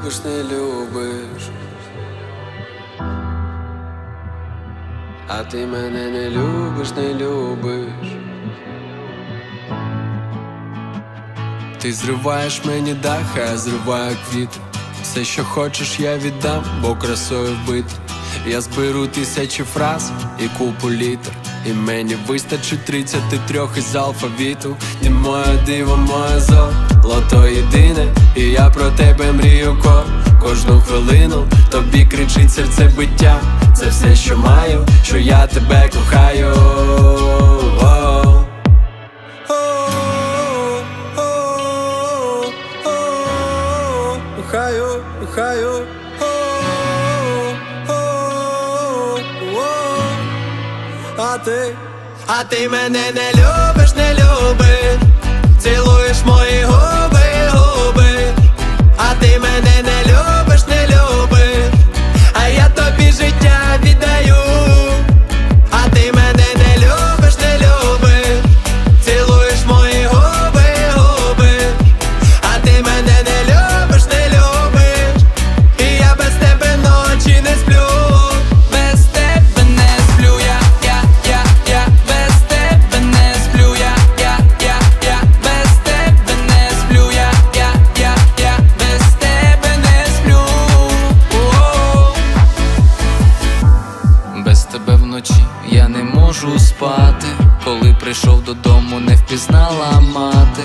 любиш, не любиш. А ти мене не любиш, не любиш. Ти зриваєш мені дах, а я зриваю квіти. Все, що хочеш, я віддам, бо красою вбити. Я зберу тисячі фраз і купу літер. І мені вистачить 33 із алфавіту. Ти моє диво, моє золото єдине. І я тебе мрію ко кожну хвилину. Тобі кричить серце биття. Це все, що маю, що я тебе кохаю. О. Ухаю, ухаю. А ти, а ти мене не любиш, не любиш, цілуєш життя віддаю, можу спати. Коли прийшов додому, не впізнала мати.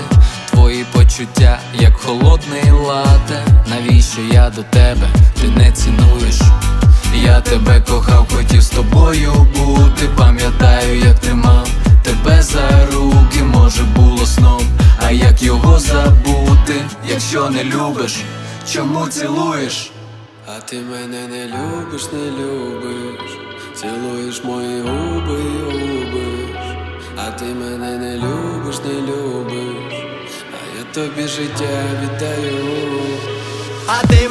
Твої почуття, як холодний лате. Навіщо я до тебе? Ти не цінуєш. Я тебе кохав, хотів з тобою бути. Пам'ятаю, як тримав тебе за руки, може було сном, а як його забути, якщо не любиш, чому цілуєш? А ти мене не любиш, не любиш, цілуєш мої губи, ти мене не любиш, не любиш, а я тобі життя віддаю. А ти